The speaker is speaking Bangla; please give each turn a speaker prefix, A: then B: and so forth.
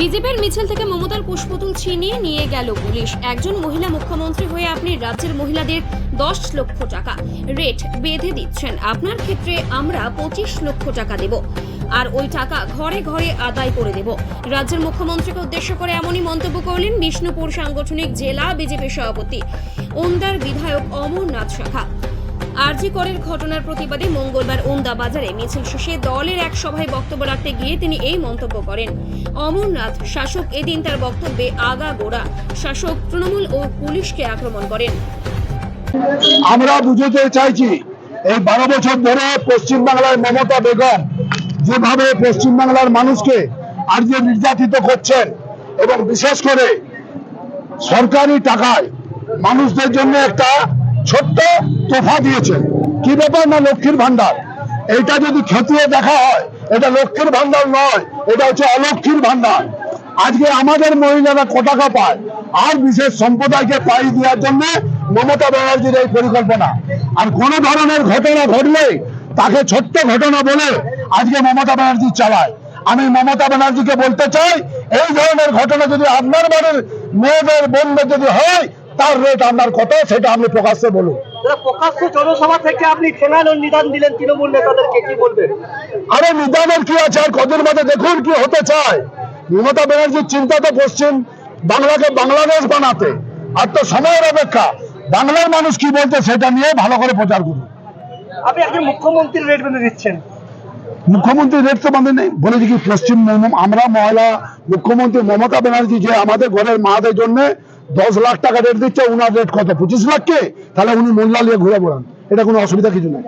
A: বিজেপির মিছিল থেকে মমতার পুষ্পতুল ছিনিয়ে নিয়ে গেল পুলিশ। একজন মহিলা মুখ্যমন্ত্রী হয়ে আপনি রাজ্যের মহিলাদের দশ লক্ষ টাকা রেট বেঁধে দিচ্ছেন। আপনার ক্ষেত্রে আমরা পঁচিশ লক্ষ টাকা দেব আর ওই টাকা ঘরে ঘরে আদায় করে দেব। রাজ্যের মুখ্যমন্ত্রীকে উদ্দেশ্য করে এমনই মন্তব্য করলেন বিষ্ণুপুর সাংগঠনিক জেলা বিজেপির সভাপতি, ওন্দার বিধায়ক অমরনাথ শাখা। আরজি করের ঘটনার প্রতিবাদে মঙ্গলবার ওন্দা বাজারে মিছিল শেষে দলের এক সভায় বক্তব্য রাখতে গিয়ে তিনি এই মন্তব্য করেন। অমরনাথ, শাসক এদিন তার বক্তব্যে আগা গোড়া শাসক তৃণমূল ও পুলিশকে আক্রমণ করেন।
B: আমরা বুঝতে চাইছি, এই বারো বছর ধরে পশ্চিমবাংলার মমতা বেগম যেভাবে পশ্চিমবাংলার মানুষকে আর যে নির্যাতিত করছেন এবং বিশেষ করে সরকারি টাকায় মানুষদের জন্য একটা ছোট্ট তোফা দিয়েছেন কি ব্যাপার না লক্ষ্মীর ভান্ডার এটা যদি খতিয়ে দেখা হয়, এটা লক্ষ্মীর ভান্ডার নয়, এটা হচ্ছে অলক্ষ্মীর ভান্ডার আজকে আমাদের মহিলারা ক টাকা পায়, আর বিশেষ সম্প্রদায়কে পাই দেওয়ার জন্য মমতা ব্যানার্জির এই পরিকল্পনা। আর কোন ধরনের ঘটনা ঘটলে, তাকে ছোট্ট ঘটনা বলে আজকে মমতা ব্যানার্জি চালায়। আমি মমতা ব্যানার্জিকে বলতে চাই, এই ধরনের ঘটনা যদি আপনার বাড়ির মেয়েদের বোনদের যদি হয় তার রেট আপনার কত সেটা আপনি প্রকাশ্যে বলুন।
C: দাদা, জনসভা থেকে আপনি ফেনাল নিদান দিলেন তৃণমূল নেতাদেরকে কি বলবেন
B: আরে নিদানের কি আছে? আর কদিন বাদে দেখুন কি হতে চায়। মমতা ব্যানার্জির চিন্তা তো পশ্চিম বাংলাকে বাংলাদেশ বানাতে। আর তো সময়ের অপেক্ষা। বাংলার মানুষ কি বলতে সেটা নিয়ে ভালো করে প্রচার করুন।
C: আপনি একজন মুখ্যমন্ত্রীর রেট বেঁধে দিচ্ছেন।
B: মুখ্যমন্ত্রী রেট তো বাঁধে নেই। বলেছি কি পশ্চিম আমরা মহিলা মুখ্যমন্ত্রী মমতা ব্যানার্জি যে আমাদের ঘরের মাদের জন্য দশ লাখ টাকা রেট দিচ্ছে, উনার রেট কত? পঁচিশ লাখকে তাহলে উনি মোল্লা নিয়ে ঘুরে বেড়ান। এটা কোনো অসুবিধা কিছু নাই।